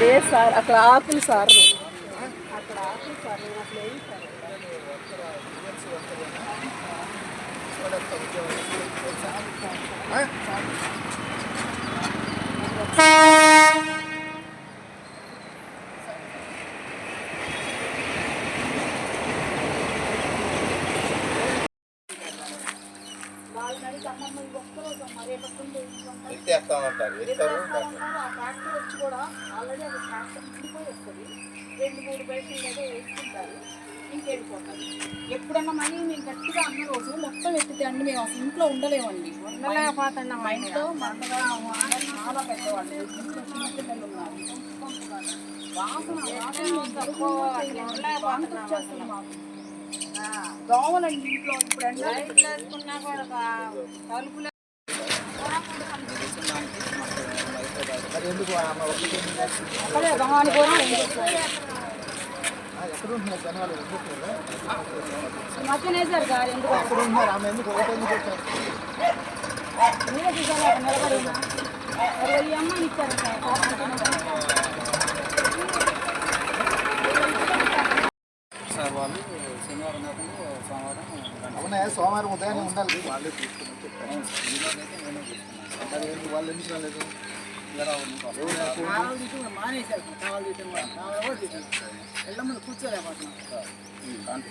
లేదు సార్ అక్కడ ఆకులు సార్ అక్కడ ఆకులు సార్ నేను అట్లా వేయి సార్ వాళ్ళని ఎత్తేస్తామంటారు ఎత్తారు ఆ ట్రాక్టర్ వచ్చి కూడా ఆల్రెడీ అది ట్రాక్టర్ ఉండిపోయి వస్తుంది. రెండు మూడు ఏదో వేసుకుంటారు ఇంకెళ్ళిపోతారు ఎప్పుడన్నా మళ్ళీ మేము గట్టిగా అన్న రోజు మొత్తం ఎత్తితే అండి మేము అసలు ఇంట్లో ఉండలేమండి. ఉండలేకపోతున్నాం మా ఇంట్లో మా అన్నగారు చాలా పెద్దవాళ్ళు. ఇంట్లో చిన్నపిల్లలు ఉన్నారు. వాసన వాసన వచ్చేస్తుంది మాకు. దోమలండి ఇంట్లో ఇప్పుడు ఎండ కూడా తలుపులు అక్కడే మధ్యనేసారు గారు ఎందుకు ఎక్కడ ఉంటున్నారు ఆమె ఎందుకు? ఒకటి ఎందుకు వచ్చారు మీరే అక్కడ అమ్మాయిని ఇచ్చారు సార్ వాళ్ళు శనివారం కాకుండా సోమవారం అవునా సోమవారం ఉదయాన్నే ఉండాలి? వాళ్ళే తీసుకుని చెప్పారు. ఈరోజైతే నేనే తీసుకున్నాను. మరి ఎందుకు వాళ్ళు ఎందుకు రాలేదు? మానేశారు. కావాలి కూర్చోలేకపోతున్నాం